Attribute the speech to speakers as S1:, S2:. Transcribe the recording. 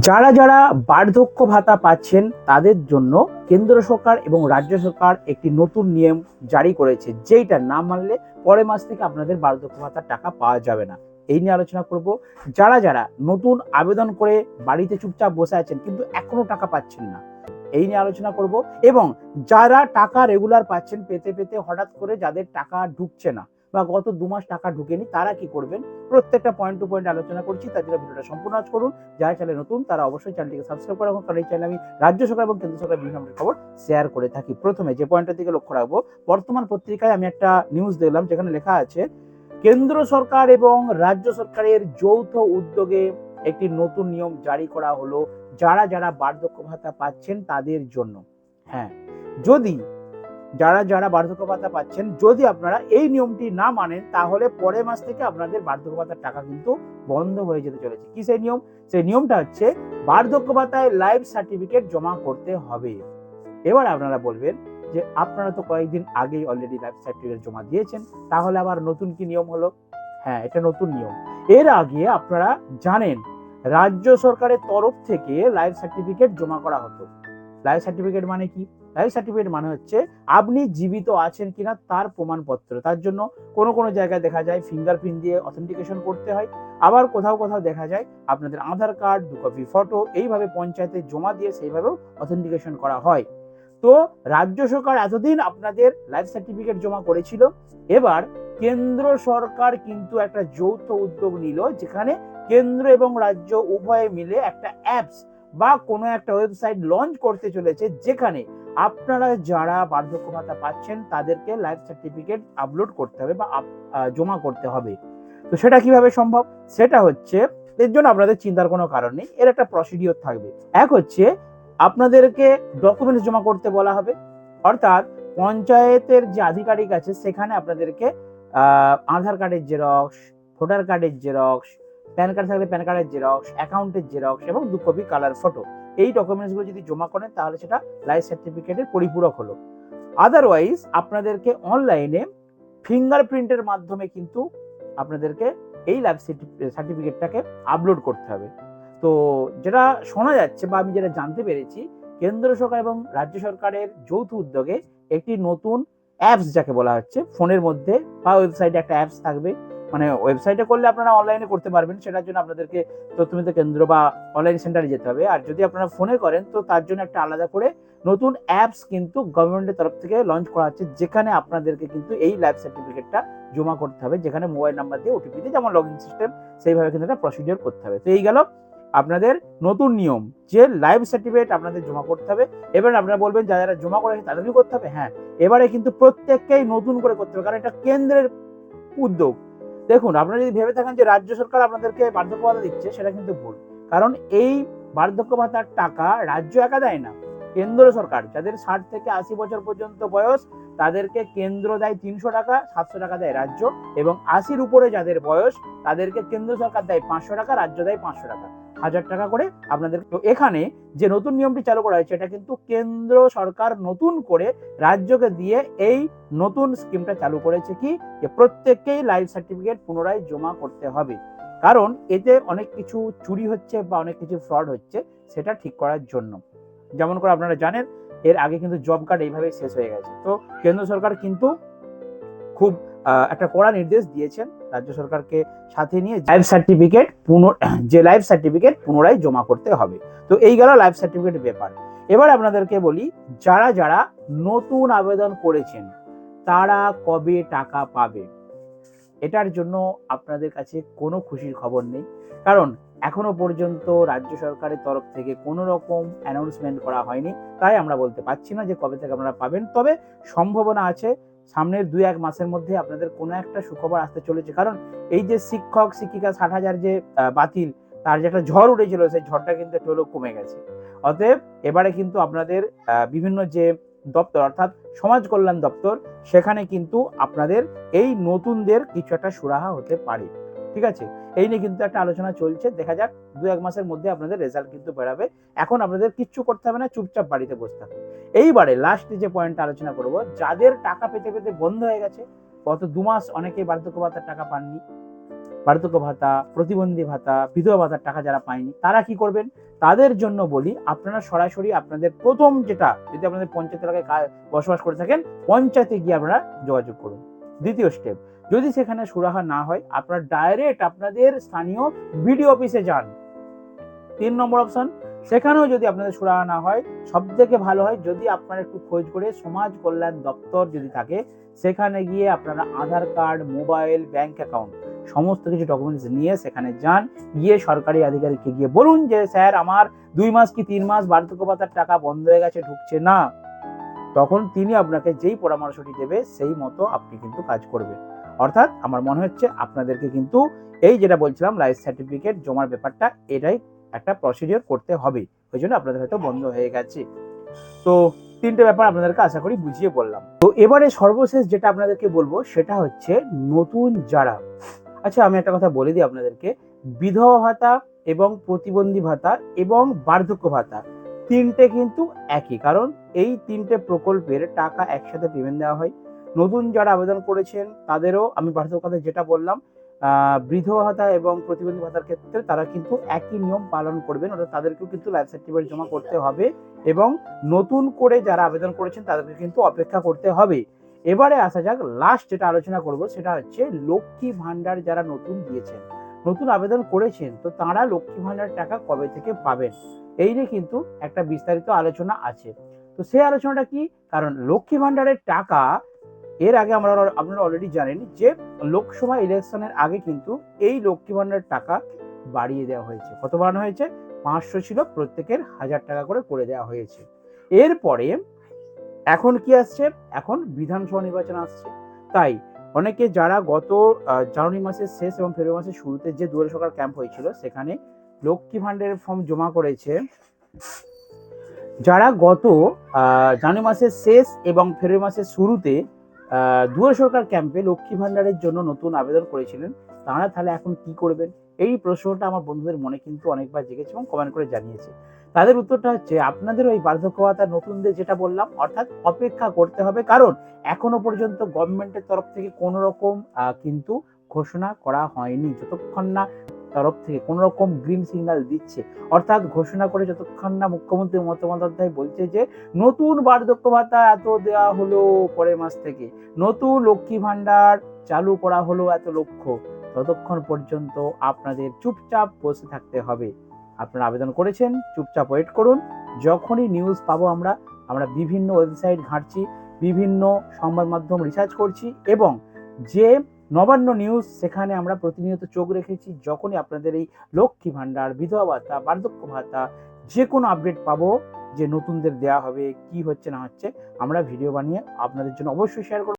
S1: যারা যারা বার্ধক্য ভাতা পাচ্ছেন, তাদের জন্য কেন্দ্র সরকার এবং রাজ্য সরকার একটি নতুন নিয়ম জারি করেছে, যেইটা না মানলে পরের মাস থেকে আপনাদের বার্ধক্য ভাতার টাকা পাওয়া যাবে না। এই নিয়ে আলোচনা করব। যারা যারা নতুন আবেদন করে বাড়িতে চুপচাপ বসে আছেন, কিন্তু এখনও টাকা পাচ্ছেন না, এই নিয়ে আলোচনা করব। এবং যারা টাকা রেগুলার পাচ্ছেন, পেতে পেতে হঠাৎ করে যাদের টাকা ঢুকছে না বা গত দু মাস টাকা ঢুকেনি, তারা কি করবেন? প্রত্যেকটা পয়েন্ট টু পয়েন্ট আলোচনা করছি, তার জন্য ভিডিওটা সম্পূর্ণ আজ করুন। যারা চ্যানেল নতুন, তারা অবশ্যই চ্যানেলটিকে সাবস্ক্রাইব করে রাখুন। কারণ এই চ্যানেলে আমি রাজ্য সরকার এবং কেন্দ্র সরকার বিভিন্ন খবর শেয়ার করে থাকি। প্রথমে যে পয়েন্টের দিকে লক্ষ্য রাখব, বর্তমান পত্রিকায় আমি একটা নিউজ দেখলাম, যেখানে লেখা আছে, কেন্দ্র সরকার এবং রাজ্য সরকারের যৌথ উদ্যোগে একটি নতুন নিয়ম জারি করা হলো। যারা যারা বার্ধক্য ভাতা পাচ্ছেন তাদের জন্য। হ্যাঁ যদি যারা যারা বার্ধক্য ভাতা পাচ্ছেন, যদি আপনারা এই নিয়মটি না মানেন, তাহলে পরের মাস থেকে আপনাদের বার্ধক্য ভাতার টাকা কিন্তু বন্ধ হয়ে যেতে চলেছে। কি সেই নিয়ম? সেই নিয়মটা হচ্ছে বার্ধক্য ভাতায় লাইভ সার্টিফিকেট জমা করতে হবে। এবার আপনারা বলবেন যে, আপনারা তো কয়েকদিন আগেই অলরেডি লাইফ সার্টিফিকেট জমা দিয়েছেন, তাহলে আবার নতুন কি নিয়ম হলো? হ্যাঁ এটা নতুন নিয়ম। এর আগে আপনারা জানেন, রাজ্য সরকারের তরফ থেকে লাইফ সার্টিফিকেট জমা করা হতো। লাইভ সার্টিফিকেট মানে কি? লাইফ সার্টিফিকেট মানে হচ্ছে আপনি জীবিত আছেন কিনা তার প্রমাণপত্র। তার জন্য কোনো কোনো জায়গায় দেখা যায় ফিঙ্গারপ্রিন্ট দিয়ে অথেন্টিকেশন করতে হয়। আবার কোথাও কোথাও দেখা যায় আপনাদের আধার কার্ড, দু কপি ফটো এইভাবে পঞ্চায়েতে জমা দিয়ে সেইভাবেও অথেন্টিকেশন করা হয়। তো রাজ্য সরকার এতদিন আপনাদের লাইফ সার্টিফিকেট জমা করেছিল। এবার কেন্দ্র সরকার কিন্তু একটা যৌথ উদ্যোগ নিল, যেখানে কেন্দ্র এবং রাজ্য উভয়ে মিলে একটা অ্যাপস বা কোনো একটা ওয়েবসাইট লঞ্চ করতে চলেছে যেখানে আপনারা যারা বার্ধক্য ভাতা পাচ্ছেন, তাদেরকে লাইফ সার্টিফিকেট আপলোড করতে হবে বা জমা করতে হবে। তো সেটা কীভাবে সম্ভব? সেটা হচ্ছে, এর জন্য আপনাদের চিন্তার কোনো কারণ নেই, এর একটা প্রসিডিওর থাকবে। এক হচ্ছে, আপনাদেরকে ডকুমেন্টস জমা করতে বলা হবে, অর্থাৎ পঞ্চায়েতের যে আধিকারিক আছে, সেখানে আপনাদেরকে আধার কার্ডের জেরক্স ভোটার কার্ডের জেরক্স প্যান কার্ড থাকলে প্যান কার্ডের জেরক্স, অ্যাকাউন্টের জেরক্স এবং দু কপি কালার ফটো এই ডকুমেন্টসগুলো যদি জমা করেন, তাহলে সেটা লাইফ সার্টিফিকেটের পরিপূরক হলো। আদারওয়াইজ আপনাদেরকে অনলাইনে ফিঙ্গারপ্রিন্টের মাধ্যমে কিন্তু আপনাদেরকে এই লাইফ সার্টিফিকেটটাকে আপলোড করতে হবে। তো যেটা শোনা যাচ্ছে বা আমি যেটা জানতে পেরেছি, কেন্দ্র সরকার এবং রাজ্য সরকারের যৌথ উদ্যোগে একটি নতুন অ্যাপস যাকে বলা হচ্ছে ফোনের মধ্যে বা ওয়েবসাইটে একটা অ্যাপস থাকবে। মানে ওয়েবসাইটে করলে আপনারা অনলাইনে করতে পারবেন। সেটার জন্য আপনাদেরকে তথ্যমিত কেন্দ্র বা অনলাইন সেন্টারে যেতে হবে। আর যদি আপনারা ফোনে করেন, তো তার জন্য একটা আলাদা করে নতুন অ্যাপস কিন্তু গভর্নমেন্টের তরফ থেকে লঞ্চ করা হচ্ছে, যেখানে আপনাদেরকে কিন্তু এই লাইফ সার্টিফিকেটটা জমা করতে হবে, যেখানে মোবাইল নাম্বার দিয়ে ওটিপি দিয়ে যেমন লগ ইন সিস্টেম সেইভাবে কিন্তু একটা প্রসিডিওর করতে হবে। তো এই গেল আপনাদের নতুন নিয়ম, যে লাইভ সার্টিফিকেট আপনাদের জমা করতে হবে। এবার আপনারা বলবেন, যারা যারা জমা করেছে তাদেরকে করতে হবে? হ্যাঁ। এবারে কিন্তু প্রত্যেককেই নতুন করে করতে হবে, কারণ এটা কেন্দ্রের উদ্যোগ। দেখুন, আপনারা যদি ভেবে থাকেন যে রাজ্য সরকার আপনাদেরকে বার্ধক্য ভাতা দিচ্ছে, সেটা কিন্তু ভুল। কারণ এই বার্ধক্য ভাতার টাকা রাজ্য একা দেয় না, কেন্দ্র সরকার। যাদের ষাট থেকে আশি বছর পর্যন্ত বয়স, তাদেরকে কেন্দ্র দেয় তিনশো টাকা, সাতশো টাকা দেয় রাজ্য। এবং আশির উপরে যাদের বয়স, তাদেরকে কেন্দ্র সরকার দেয় পাঁচশো টাকা, রাজ্য দেয় পাঁচশো টাকা। হাজার টাকা করে আপনাদের। তো এখানে যে নতুন নিয়মটি চালু করা হয়েছে, এটা কিন্তু কেন্দ্র সরকার নতুন করে রাজ্যকে দিয়ে এই নতুন স্কিমটা চালু করেছে কি? যে প্রত্যেককেই লাইফ সার্টিফিকেট পুনরায় জমা করতে হবে। কারণ এতে অনেক কিছু চুরি হচ্ছে বা অনেক কিছু ফ্রড হচ্ছে সেটা ঠিক করার জন্য। যেমন করে আপনারা জানেন, এর আগে কিন্তু জব কার্ড এইভাবেই শেষ হয়ে গেছে। তো কেন্দ্র সরকার কিন্তু খুব একটা কড়া নির্দেশ দিয়েছেন রাজ্য সরকারকে সাথে নিয়ে লাইফ সার্টিফিকেট পুনঃ যে লাইফ সার্টিফিকেট পুনরায় জমা করতে হবে। তো এই গেল লাইফ সার্টিফিকেট ব্যাপার। এবার আপনাদেরকে বলি, যারা যারা নতুন আবেদন করেছেন, তারা কবে টাকা পাবে? এটার জন্য আপনাদের কাছে কোনো খুশির খবর নেই। কারণ এখনও পর্যন্ত রাজ্য সরকারের তরফ থেকে কোনো রকম অ্যানাউন্সমেন্ট করা হয়নি। তাই আমরা বলতে পারছি না যে কবে থেকে আপনারা পাবেন। তবে সম্ভাবনা আছে সামনের দুই এক মাসের মধ্যে আপনাদের কোনো একটা সুখবর আসতে চলেছে। কারণ এই যে শিক্ষক, শিক্ষিকা ষাট হাজার যে বাতিল, তার যে একটা ঝড় উঠেছিল, সেই ঝড়টা কিন্তু একটু হলেও কমে গেছে। অতএব এবারে কিন্তু আপনাদের বিভিন্ন যে দপ্তর, অর্থাৎ সমাজ কল্যাণ দপ্তর, সেখানে কিন্তু আপনাদের এই নতুনদের কিছু একটা সুরাহা হতে পারে। ঠিক আছে? এই নিয়ে কিন্তু একটা আলোচনা চলছে। দেখা যাক, দু এক মাসের মধ্যে আপনাদের রেজাল্ট কিন্তু বেরাবে এখন আপনাদের কিচ্ছু করতে হবে না, চুপচাপ বাড়িতে বসে থাকুন। এইবারে লাস্টে যে পয়েন্টটা আলোচনা করব, যাদের টাকা পেতে পেতে বন্ধ হয়ে গেছে, গত দু মাস অনেকেই বার্ধক্য ভাতার টাকা পাননি। বার্ধক্য ভাতা, প্রতিবন্ধী ভাতা, বিধবা ভাতার টাকা যারা পায়নি, তারা কি করবেন? তাদের জন্য বলি, আপনারা সরাসরি আপনাদের প্রথম যেটা, যদি আপনাদের পঞ্চায়েত এলাকায় বসবাস করে থাকেন, পঞ্চায়েতে গিয়ে আপনারা যোগাযোগ করুন। দ্বিতীয় স্টেপ যদি সেখানে সুরাহা না হয়, আপনারা ডাইরেক্ট আপনাদের স্থানীয় বিডিও অফিসে যান। তিন নম্বর অপশন সেখানেও যদি আপনাদের সুরাহা না হয় সব থেকে ভালো হয় যদি আপনারা একটু খোঁজ করে সমাজ কল্যাণ দপ্তর যদি থাকে, সেখানে গিয়ে আপনারা Aadhaar card, mobile, bank account সমস্ত কিছু ডকুমেন্টস নিয়ে সেখানে যান। গিয়ে সরকারি আধিকারিককে গিয়ে বলুন যে, স্যার, আমার দুই মাস কি তিন মাস বার্ধক্য ভাতার টাকা বন্ধ হয়ে গেছে, ঢুকছে না। তখন তিনি আপনাকে যেই পরামর্শটি দেবে, সেই মতো আপনি কিন্তু কাজ করবেন। অর্থাৎ আমার মনে হচ্ছে আপনাদেরকে কিন্তু এই যেটা বলছিলাম লাইফ সার্টিফিকেট জমার ব্যাপারটা, এটাই একটা প্রসিডিওর করতে হবে। ওই জন্য আপনাদের হয়তো বন্ধ হয়ে গেছে। তো তিনটে ব্যাপার আপনাদেরকে আশা করি বুঝিয়ে বললাম। তো এবারে সর্বশেষ যেটা আপনাদেরকে বলব, সেটা হচ্ছে নতুন যারা। আচ্ছা আমি একটা কথা বলে দিই আপনাদেরকে। বিধবা ভাতা এবং প্রতিবন্ধী ভাতা এবং বার্ধক্য ভাতা তিনটে কিন্তু একই। কারণ এই তিনটে প্রকল্পের টাকা একসাথে পেমেন্ট দেওয়া হয়। নতুন যারা আবেদন করেছেন, তাদেরও আমি বার্ধক্য ভাতা যেটা বললাম আহ, ভাতা এবং প্রতিবন্ধী ভাতার ক্ষেত্রে তারা কিন্তু একই নিয়ম পালন করবেন অর্থাৎ তাদেরকেও কিন্তু লাইফ সার্টিফিকেট জমা করতে হবে এবং নতুন করে যারা আবেদন করেছেন তাদেরকে কিন্তু অপেক্ষা করতে হবে। এবারে আসা যাক লাস্ট যেটা আলোচনা করব সেটা হচ্ছে লক্ষ্মী ভান্ডার যারা নতুন দিয়েছেন নতুন আবেদন করেছেন তো তারা লক্ষ্মী ভান্ডার টাকা কবে থেকে পাবেন? এই নিয়ে কিন্তু একটা বিস্তারিত আলোচনা আছে। তো সেই আলোচনাটা কি? কারণ লক্ষ্মী ভান্ডারের টাকা এর আগে আমরা আপনারা অলরেডি জানেন যে লোকসভা ইলেকশনের আগে কিন্তু এই লক্ষ্মী ভান্ডারের টাকা বাড়িয়ে দেওয়া হয়েছে। কত বাড়ানো হয়েছে? পাঁচশো ছিল, প্রত্যেকের হাজার টাকা করে করে দেওয়া হয়েছে। এরপরে এখন কি আসছে? এখন বিধানসভা নির্বাচন আসছে। তাই অনেকে যারা গত জানুয়ারি মাসের শেষ এবং ফেব্রুয়ারি মাসের শুরুতে যে দুয়ারে সরকার ক্যাম্প হয়েছিল, সেখানে লক্ষ্মী ভান্ডারের ফর্ম জমা করেছে। যারা গত জানুয়ারি মাসের শেষ এবং ফেব্রুয়ারি মাসের শুরুতে দুয়ারে সরকার ক্যাম্পে লক্ষ্মী ভান্ডারের জন্য নতুন আবেদন করেছিলেন। তারা তাহলে এখন কি করবেন? এই প্রশ্নটা আমার বন্ধুদের মনে কিন্তু অনেকবার জেগেছে এবং কমেন্ট করে জানিয়েছে। তাদের উত্তরটা হচ্ছে, আপনাদের ওই বার্ধক্য নতুনদের যেটা বললাম, অর্থাৎ অপেক্ষা করতে হবে। কারণ এখনও পর্যন্ত গভর্নমেন্টের তরফ থেকে কোনো রকম কিন্তু ঘোষণা করা হয়নি। যতক্ষণ না তরফ থেকে কোনো রকম গ্রিন সিগন্যাল দিচ্ছে। অর্থাৎ ঘোষণা করে যতক্ষণ না মুখ্যমন্ত্রী মমতা বন্দ্যোপাধ্যায় বলছে যে, নতুন বার্ধক্য ভাতা এত দেওয়া হলো পরের মাস থেকে। নতুন লক্ষ্মী ভান্ডার চালু করা হলো এত লক্ষ্য ততক্ষণ পর্যন্ত আপনাদের চুপচাপ বসে থাকতে হবে। আপনারা আবেদন করেছেন, চুপচাপ ওয়েট করুন। যখনই নিউজ পাবো আমরা আমরা বিভিন্ন ওয়েবসাইট ঘাঁটছি, বিভিন্ন সংবাদ মাধ্যম রিসার্চ করছি এবং যে নবান্ন নিউজ সেখানে আমরা প্রতিনিয়ত চোখ রেখেছি, যখনই আপনাদের এই লক্ষ্মী ভাণ্ডার, বিধবা ভাতা, বার্ধক্য ভাতা যে কোনো আপডেট পাবো, যে নতুনদের দেয়া হবে, কি হচ্ছে না হচ্ছে, আমরা ভিডিও বানিয়ে আপনাদের জন্য অবশ্যই শেয়ার করব।